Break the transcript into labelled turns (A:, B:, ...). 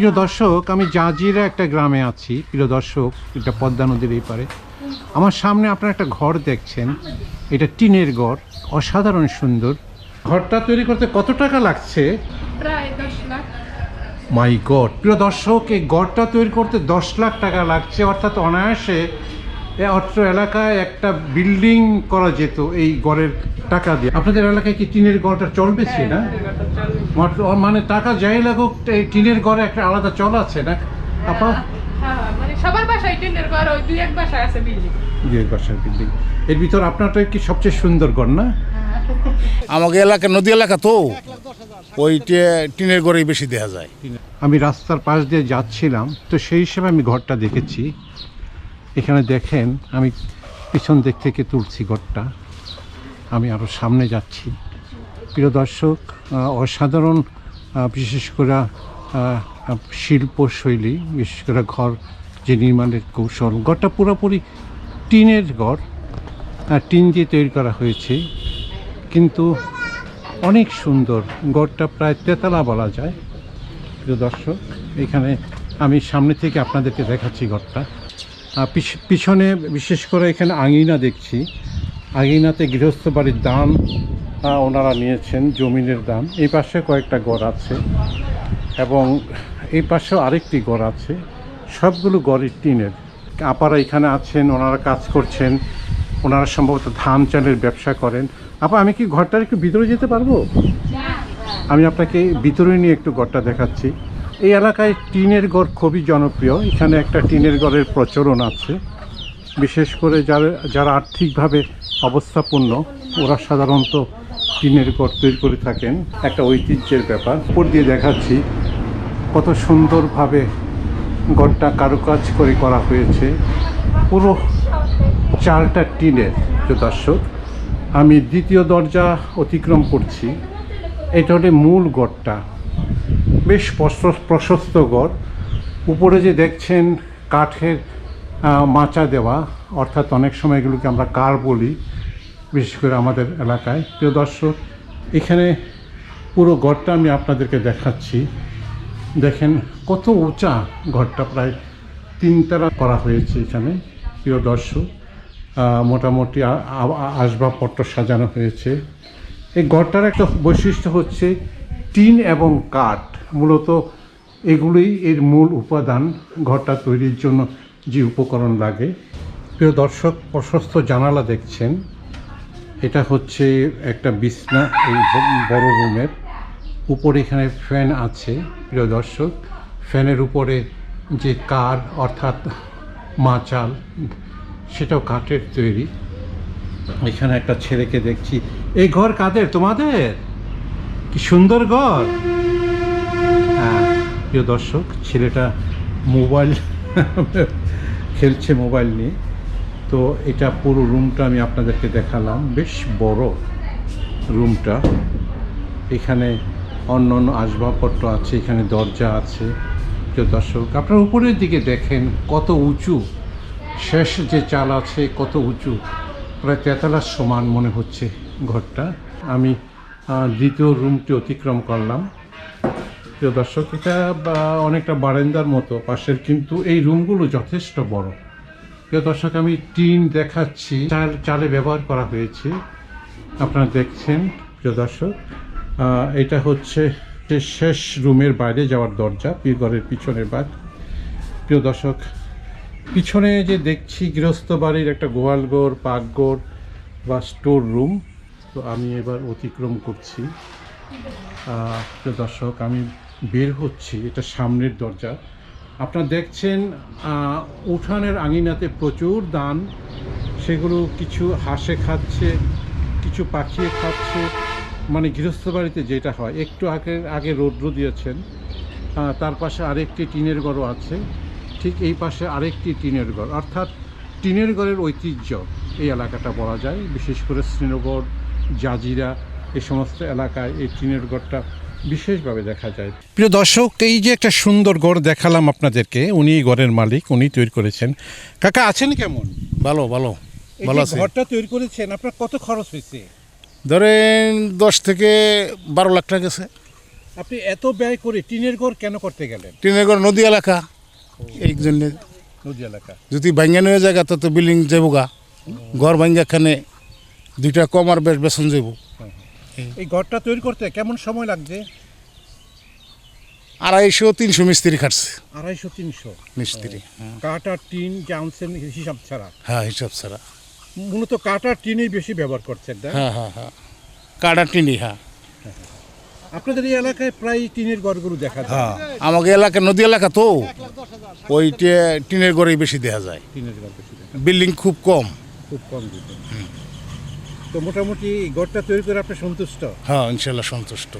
A: প্রিয় দর্শক আমি জাজিরা একটা গ্রামে আছি। প্রিয় দর্শক এটা পদ্মা নদীর এই পারে। আমার সামনে আপনারা একটা ঘর দেখছেন। এটা টিনের ঘর অসাধারণ সুন্দর। ঘরটা তৈরি করতে কত টাকা লাগছে?
B: প্রায় দশ লাখ।
A: মাই গড। প্রিয় দর্শক এই গড়টা তৈরি করতে দশ লাখ টাকা লাগছে। অর্থাৎ অনায়াসে অত্র এলাকায় একটা বিল্ডিং করা যেত এই গড়ের টাকা দিয়ে। আপনাদের এলাকায় কি টিনের গড়টা চলবে সে না মানে টাকা যাই লাগুক এই টিনের ঘরে একটা আলাদা চল আছে না? আপা?
B: হ্যাঁ মানে সবার বাসায় টিনের ঘর ওই দুই এক বাসায় আছে বিল্ডিং।
A: দুই বাসার বিল্ডিং। এর ভিতর আপনারটা কি সবচেয়ে সুন্দর ঘর না?
C: আমাকে এলাকা নদী এলাকা তো। ওই টিনের গড়েই বেশি দেখা যায়।
A: আমি রাস্তার পাশ দিয়ে যাচ্ছিলাম তো সেই হিসেবে আমি ঘরটা দেখেছি। এখানে দেখেন আমি পিছন দিক থেকে তুলছি ঘরটা। আমি আরও সামনে যাচ্ছি। প্রিয় দর্শক অসাধারণ বিশেষ করে আহ, শিল্পশৈলী বিশেষ করে ঘর যে নির্মাণের কৌশল। ঘরটা পুরোপুরি টিনের ঘর টিন দিয়ে তৈরি করা হয়েছে। কিন্তু অনেক সুন্দর গড়টা প্রায় তেতলা বলা যায়। প্রিয় দর্শক এখানে আমি সামনে থেকে আপনাদেরকে দেখাচ্ছি ঘরটা। পিছনে বিশেষ করে এখানে আঙিনা দেখছি। আঙিনাতে গৃহস্থ বাড়ির দাম ওনারা নিয়েছেন জমিনের দাম। এই পাশে কয়েকটা গড় আছে এবং এই পাশেও আরেকটি গড় আছে সবগুলো গড়ের টিনের। আপারা এখানে আছেন ওনারা কাজ করছেন ওনারা সম্ভবত ধান চালের ব্যবসা করেন। আপা আমি কি ঘরটার একটু ভিতরে যেতে পারব? আমি আপনাকে ভিতরে নিয়ে একটু ঘরটা দেখাচ্ছি। এই এলাকায় টিনের ঘর খুবই জনপ্রিয়। এখানে একটা টিনের ঘরের প্রচলন আছে। বিশেষ করে যারা যারা আর্থিকভাবে অবস্থাপূর্ণ, ওরা সাধারণত টিনের ঘর তৈরি করে থাকেন। একটা ঐতিহ্যের ব্যাপার। উপর দিয়ে দেখাচ্ছি কত সুন্দরভাবে ঘরটা কারুকাজ করে করা হয়েছে। পুরো চালটা টিনের দর্শক। আমি দ্বিতীয় দরজা অতিক্রম করছি। এটা হলে মূল গড়টা। বেশ প্রশস্ত- প্রশস্ত গড় উপরে যে দেখছেন কাঠের মাচা দেওয়া, অর্থাৎ অনেক সময় এগুলোকে আমরা কার বলি, বিশেষ করে আমাদের এলাকায়। প্রিয় দর্শক, এখানে পুরো গড়টা আমি আপনাদেরকে দেখাচ্ছি। দেখেন কত উঁচা ঘরটা প্রায় তিনতলা করা হয়েছে এখানে, প্রিয় দর্শক। মোটামুটি আসবাবপত্র সাজানো হয়েছে। এই ঘরটার একটা বৈশিষ্ট্য হচ্ছে টিন এবং কাঠ, মূলত এগুলোই এর মূল উপাদান ঘরটা তৈরির জন্য যে উপকরণ লাগে। প্রিয় দর্শক, প্রশস্ত জানালা দেখছেন। এটা হচ্ছে একটা বিছনা, এই বড় রুমের। উপরে এখানে ফ্যান আছে, প্রিয় দর্শক। ফ্যানের উপরে যে কার, অর্থাৎ মাচাল, সেটাও কাঠের তৈরি। এখানে একটা ছেলেকে দেখছি। এই ঘর কাদের? তোমাদের? কি সুন্দর ঘর। হ্যাঁ প্রিয় দর্শক, ছেলেটা মোবাইল খেলছে মোবাইল নিয়ে। তো এটা পুরো রুমটা আমি আপনাদেরকে দেখালাম। বেশ বড় রুমটা। এখানে অন্য অন্য আসবাবপত্র আছে, এখানে দরজা আছে। প্রিয় দর্শক, আপনার উপরের দিকে দেখেন কত উঁচু, শেষ যে চাল আছে কত উঁচু, প্রায় তেতালার সমান মনে হচ্ছে ঘরটা। আমি দ্বিতীয় রুমটি অতিক্রম করলাম। প্রিয় দর্শক, এটা অনেকটা বারান্দার মতো, পাশের, কিন্তু এই রুমগুলো যথেষ্ট বড়। প্রিয় দর্শক, আমি টিন দেখাচ্ছি চাল চালে ব্যবহার করা হয়েছে। আপনারা দেখছেন, প্রিয় দর্শক এটা হচ্ছে শেষ রুমের বাইরে যাওয়ার দরজা পীরগড়ের পিছনের বাদ। প্রিয় দর্শক, পিছনে যে দেখছি গৃহস্থ বাড়ির একটা গোয়ালঘর, পাকঘর, বা স্টোর রুম। তো আমি এবার অতিক্রম করছি। দর্শক, আমি বের হচ্ছি, এটা সামনের দরজা। আপনারা দেখছেন উঠানের আঙিনাতে প্রচুর দান সেগুলো কিছু হাসে খাচ্ছে, কিছু পাখিয়ে খাচ্ছে। মানে গৃহস্থ বাড়িতে যেটা হয়, একটু আগে আগে রৌদ্র দিয়েছেন। তার পাশে আরেকটি টিনের ঘরও আছে। ঠিক এই পাশে আরেকটি টিনের ঘর। অর্থাৎ টিনের ঘরের ঐতিহ্য এই এলাকাটা বলা যায়, বিশেষ করে শ্রীনগর জাজিরা এই সমস্ত এলাকায় এই টিনের ঘরটা বিশেষভাবে দেখা যায়। প্রিয় দর্শক এই যে একটা সুন্দর গড় দেখালাম আপনাদেরকে উনি ঘরের মালিক উনি তৈরি করেছেন। কাকা আছেন কেমন?
C: ভালো ভালো ভালো আছে।
A: ঘরটা তৈরি করেছেন আপনার কত খরচ হয়েছে?
C: ধরেন দশ থেকে বারো লাখ টাকা গেছে।
A: আপনি এত ব্যয় করে টিনের ঘর কেন করতে গেলেন?
C: টিনের ঘর নদী এলাকা এই জন্যে।
A: নদী এলাকা।
C: যদি ভাঙ্গা নিয়ে জায়গা তো বিল্ডিং যাব গা ঘর ভাঙ্গা খানে দুইটা কম আর বেশ বেসন যাব
A: এই ঘরটা তৈরি করতে কেমন সময় লাগছে
C: আড়াইশো তিনশো মিস্ত্রি খাটছে।
A: আড়াইশো তিনশো?
C: মিস্ত্রি। হ্যাঁ।
A: আর টিন যে হিসাব ছাড়া?
C: হ্যাঁ হিসাব ছাড়া।
A: মূলত আর টিনই বেশি ব্যবহার করছেন না?
C: হ্যাঁ হ্যাঁ হ্যাঁ। কাটা টিনি হ্যাঁ।
A: আপনাদের এই এলাকায় প্রায় টিনের ঘরগুলো দেখা যায়।
C: হ্যাঁ। আমাকে এলাকা নদী এলাকা তো? ওই টিনের ঘরেই বেশি দেখা যায়।
A: টিনের ঘর বেশি
C: বিল্ডিং খুব কম।
A: খুব কম দিতে। তো মোটামুটি গড়টা তৈরি করে আপনি সন্তুষ্ট?
C: হ্যাঁ ইনশাল্লাহ সন্তুষ্ট।